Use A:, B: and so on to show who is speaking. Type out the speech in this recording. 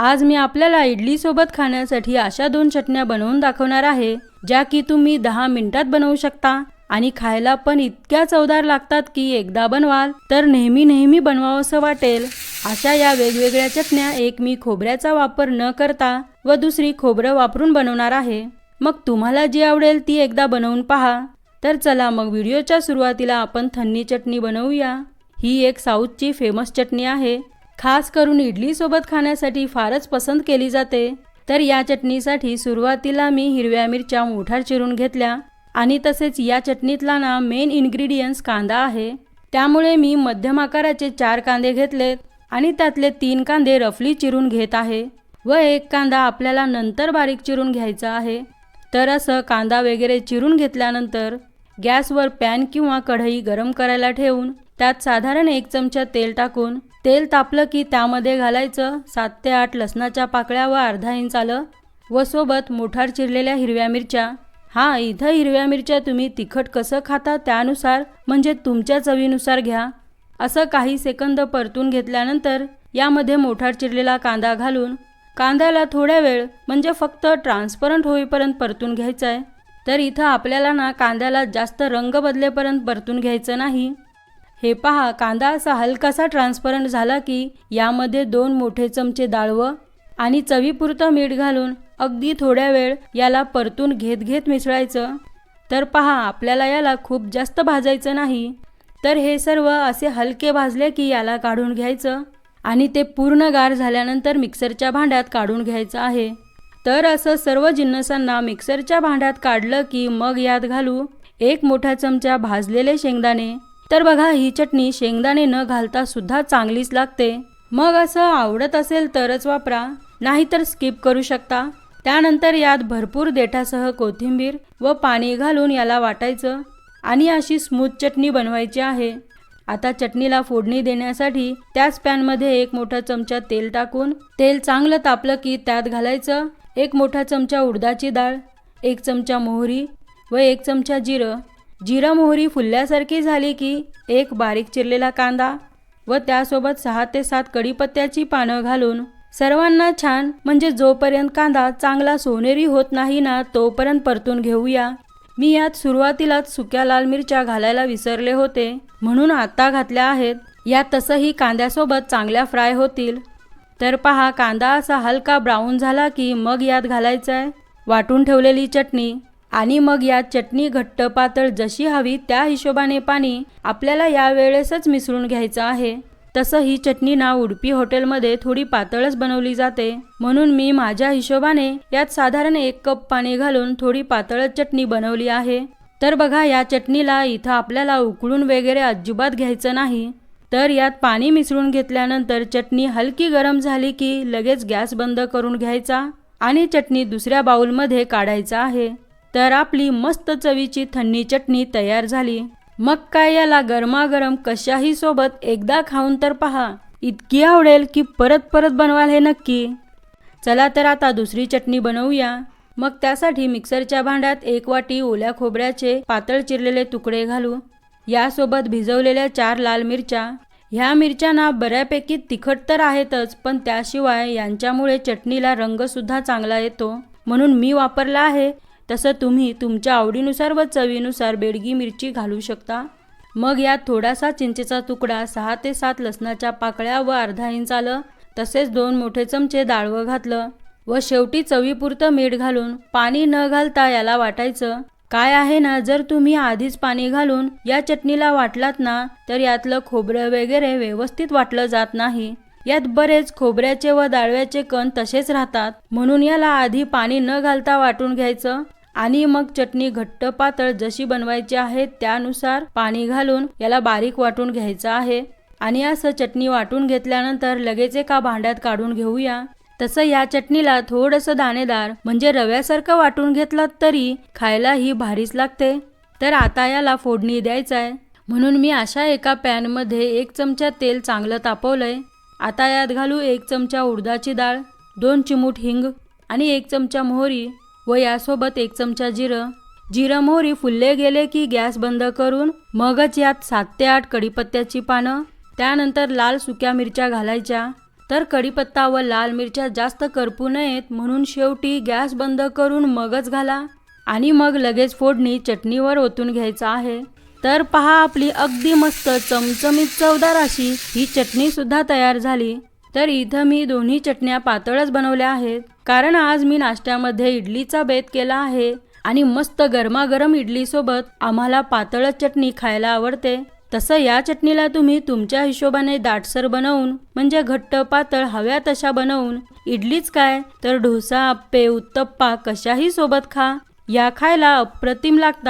A: आज मी आपल्याला इडलीसोबत खाण्यासाठी अशा दोन चटण्या बनवून दाखवणार आहे ज्या की तुम्ही दहा मिनिटात बनवू शकता. आणि खायला पण इतक्या चवदार लागतात की एकदा बनवाल तर नेहमी नेहमी बनवावंसं वाटेल. अशा या वेगवेगळ्या चटण्या एक मी खोबऱ्याचा वापर न करता व दुसरी खोबरं वापरून बनवणार आहे. मग तुम्हाला जी आवडेल ती एकदा बनवून पहा. तर चला मग व्हिडिओच्या सुरुवातीला आपण थन्नी चटणी बनवूया. ही एक साऊथची फेमस चटणी आहे. खास करून इडलीसोबत खाण्यासाठी फारच पसंत केली जाते. तर या चटणीसाठी सुरुवातीला मी हिरव्या मिरच्या मोठार चिरून घेतल्या आणि तसेच या चटणीतला ना मेन इन्ग्रेडियंट्स कांदा आहे. त्यामुळे मी मध्यम आकाराचे चार कांदे घेतलेत आणि त्यातले तीन कांदे रफली चिरून घेत आहे व एक कांदा आपल्याला नंतर बारीक चिरून घ्यायचा आहे. तर असं कांदा वगैरे चिरून घेतल्यानंतर गॅसवर पॅन किंवा कढई गरम करायला ठेवून त्यात साधारण एक चमचा तेल टाकून तेल तापलं की त्यामध्ये घालायचं. सात ते आठ लसणाच्या पाकळ्या व अर्धा इंच आलं. व सोबत मोठार चिरलेल्या हिरव्या मिरच्या. हा इथं हिरव्या मिरच्या तुम्ही तिखट कसं खाता त्यानुसार म्हणजे तुमच्या चवीनुसार घ्या. असं काही सेकंद परतून घेतल्यानंतर यामध्ये मोठार चिरलेला कांदा घालून कांद्याला थोड्या वेळ म्हणजे फक्त ट्रान्सपरंट होईपर्यंत परतून घ्यायचं आहे तर इथं आपल्याला ना कांद्याला जास्त रंग बदलेपर्यंत परतून घ्यायचं नाही. हे पहा कांदा असा हलकासा ट्रान्सपरंट झाला की यामध्ये दोन मोठे चमचे डाळवं आणि चवीपुरतं मीठ घालून अगदी थोड्या वेळ याला परतून घेत घेत मिसळायचं. तर पहा आपल्याला याला खूप जास्त भाजायचं नाही. तर हे सर्व असे हलके भाजले की याला काढून घ्यायचं आणि ते पूर्ण गार झाल्यानंतर मिक्सरच्या भांड्यात काढून घ्यायचं आहे. तर असं सर्व जिन्नसांना मिक्सरच्या भांड्यात काढलं की मग यात घालू एक मोठा चमचा भाजलेले शेंगदाणे तर बघा ही चटणी शेंगदाणे न घालता सुद्धा चांगलीच लागते. मग असं आवडत असेल तरच वापरा नाहीतर स्किप करू शकता. त्यानंतर यात भरपूर देठासह कोथिंबीर व पाणी घालून याला वाटायचं आणि अशी स्मूथ चटणी बनवायची आहे. आता चटणीला फोडणी देण्यासाठी त्याच पॅनमध्ये एक मोठा चमचा तेल टाकून तेल चांगलं तापलं की त्यात घालायचं. एक मोठा चमचा उडदाची डाळ एक चमचा मोहरी व एक चमचा जिरं. जिरा मोहरी फुलल्यासारखी झाली की एक बारीक चिरलेला कांदा व त्यासोबत सहा ते सात कढीपत्त्याची पानं घालून सर्वांना छान म्हणजे जोपर्यंत कांदा चांगला सोनेरी होत नाही ना तोपर्यंत परतून घेऊया. मी यात सुरुवातीलाच सुक्या लाल मिरच्या घालायला विसरले होते. म्हणून आता घातल्या आहेत. या तसंही कांद्यासोबत चांगल्या फ्राय होतील. तर पहा कांदा असा हलका ब्राऊन झाला की मग यात घालायचं आहे वाटून ठेवलेली चटणी. आणि मग यात चटणी घट्ट पातळ जशी हवी त्या हिशोबाने पाणी आपल्याला या वेळेसच मिसळून घ्यायचं आहे. तसं ही चटणी ना उडपी हॉटेलमध्ये थोडी पातळच बनवली जाते. म्हणून मी माझ्या हिशोबाने यात साधारण एक कप पाणी घालून थोडी पातळच चटणी बनवली आहे. तर बघा या चटणीला इथं आपल्याला उकळून वगैरे अजिबात घ्यायचं नाही. तर यात पाणी मिसळून घेतल्यानंतर चटणी हलकी गरम झाली की लगेच गॅस बंद करून घ्यायचा आणि चटणी दुसऱ्या बाऊलमध्ये काढायचा आहे. तर आपली मस्त चवीची थंडी चटणी तयार झाली. मग काय याला गरमागरम कशाही सोबत एकदा खाऊन तर पहा. इतकी आवडेल की परत परत बनवाल हे नक्की. चला तर आता दुसरी चटणी बनवूया. मग त्यासाठी मिक्सरच्या भांड्यात एक वाटी ओल्या खोबऱ्याचे पातळ चिरलेले तुकडे घालू. यासोबत भिजवलेल्या चार लाल मिरच्या. ह्या मिरच्यांना बऱ्यापैकी तिखट तर आहेतच पण त्याशिवाय यांच्यामुळे चटणीला रंगसुद्धा चांगला येतो. म्हणून मी वापरला आहे तसं तुम्ही तुमच्या आवडीनुसार व चवीनुसार बेडगी मिरची घालू शकता. मग यात थोडासा चिंचेचा तुकडा सहा ते सात लसणाच्या पाकळ्या व अर्धा इंच आलं. तसेच दोन मोठे चमचे डाळवं घातलं. व शेवटी चवीपुरतं मीठ घालून पाणी न घालता याला वाटायचं. काय आहे ना जर तुम्ही आधीच पाणी घालून या चटणीला वाटलात ना तर यातलं खोबरं वगैरे व्यवस्थित वाटलं जात नाही. यात बरेच खोबऱ्याचे व डाळव्याचे कण तसेच राहतात. म्हणून याला आधी पाणी न घालता वाटून घ्यायचं. आणि मग चटणी घट्ट पातळ जशी बनवायची आहे त्यानुसार पाणी घालून याला बारीक वाटून घ्यायचं आहे. आणि असं चटणी वाटून घेतल्यानंतर लगेच एका भांड्यात काढून घेऊया. तसं या चटणीला थोडंसं दाणेदार म्हणजे रव्यासारखं वाटून घेतलं तरी खायला ही भारीच लागते. तर आता याला फोडणी द्यायचं आहे म्हणून मी अशा एका पॅनमध्ये एक चमचा तेल चांगलं तापवलंय. आता यात घालू एक चमचा उडदाची डाळ दोन चिमूट हिंग आणि एक चमचा मोहरी. व यासोबत एक चमचा जिरं. जिरं मोहरी फुलले गेले की गॅस बंद करून मगच यात सात ते आठ कढीपत्त्याची पानं त्यानंतर लाल सुक्या मिरच्या घालायच्या. तर कढीपत्ता व लाल मिरच्या जास्त करपू नयेत म्हणून शेवटी गॅस बंद करून मगच घाला आणि मग लगेच फोडणी चटणीवर ओतून घ्यायचं आहे. तर पहा आपली अगदी मस्त चमचमीत चवदार अशी ही चटणी सुद्धा तयार झाली. तर इथं मी दोन्ही चटण्या पातळच बनवल्या आहेत. कारण आज मी नाश्त्यामध्ये इडलीचा बेत केला आहे आणि मस्त गरमागरम इडलीसोबत आम्हाला पातळच चटणी खायला आवडते. तसं या चटणीला तुम्ही तुमच्या हिशोबाने दाटसर बनवून म्हणजे घट्ट पातळ हव्या तशा बनवून इडलीच काय तर डोसा आप्पे उत्तप्पा कशाही सोबत खा. या खायला अप्रतिम लागतात.